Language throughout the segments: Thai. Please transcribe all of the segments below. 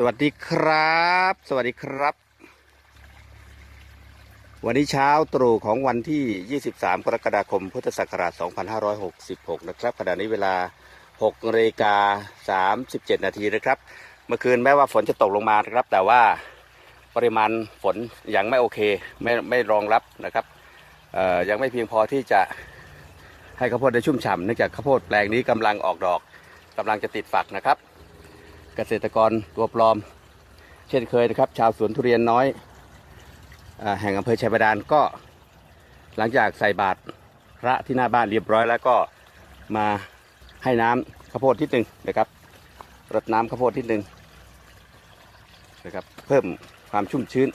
สวัสดีครับ สวัสดีครับ วันนี้เช้าตรู่ของวันที่ 23 กรกฎาคม พุทธศักราช 2566 นะครับ ขณะนี้เวลา6นาฬิกา37 นาทีนะครับ เมื่อคืนแม้ว่าฝนจะตกลงมานะครับ แต่ว่าปริมาณฝนยังไม่โอเค ไม่ไม่รองรับนะครับ ยังไม่เพียงพอที่จะให้ข้าวโพดได้ชุ่มฉ่ำเนื่องจากข้าวโพดแปลงนี้กำลังออกดอกกำลังจะติดฝักนะครับ เกษตรกรตัวปลอม เช่นเคยนะครับ ชาวสวนทุเรียนน้อยอแห่งอำเภอชัยบาดาลก็ หลังจากใส่บาตรพระที่หน้าบ้านเรียบร้อย แล้วก็มาให้น้ำข้าวโพดทิศหนึ่งนะครับรดน้ำข้าวโพดทิศหนึ่งนะครับเพิ่มความชุ่มชื้น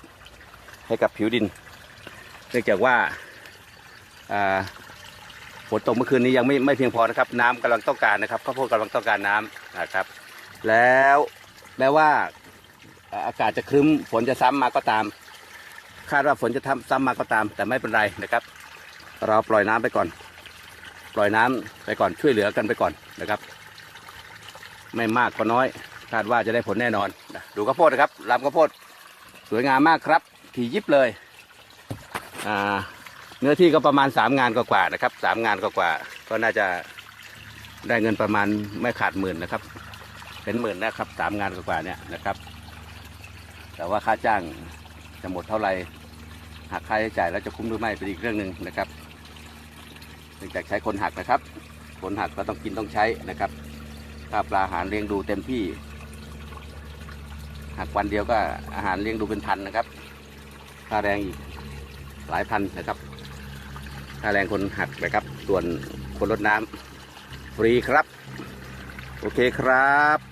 ให้กับผิวดิน เนื่องจากว่าอ่าฝนตกเมื่อคืนนี้ยังไม่ไม่เพียงพอนะครับ น้ำกำลังต้องการนะครับข้าวโพดกำลังต้องการน้ำนะครับ แล้วแม้ว่าอากาศจะครึ้มฝนจะซ้ำมาก็ตาม คาดว่าฝนจะทำซ้ำมาก็ตาม แต่ไม่เป็นไรนะครับ เราปล่อยน้ำไปก่อน ปล่อยน้ำไปก่อนช่วยเหลือกันไปก่อนนะครับ ไม่มากก็น้อย คาดว่าจะได้ผลแน่นอนนะดูข้าวโพดนะครับลำข้าวโพดสวยงามมากครับถี่ยิบเลยเนื้อที่ก็ประมาณสามงานกว่าๆนะครับสามงานกว่าๆก็น่าจะได้เงินประมาณไม่ขาดหมื่นนะครับ เป็นหมื่นนะครับสามงานกว่าเนี่ยนะครับ แต่ว่าค่าจ้างจะหมดเท่าไหร่หักค่าใช้จ่ายแล้วจะคุ้มหรือไม่เป็นอีกเรื่องหนึ่งนะครับเนื่องจากใช้คนหักนะครับ คนหักก็ต้องกินต้องใช้นะครับค่าปลาอาหารเลี้ยงดูเต็มที่หักวันเดียวก็อาหารเลี้ยงดูเป็นพันนะครับ ค่าแรงอีกหลายพันนะครับ ค่าแรงคนหักนะครับ ส่วนคนรดน้ำฟรีครับ โอเคครับ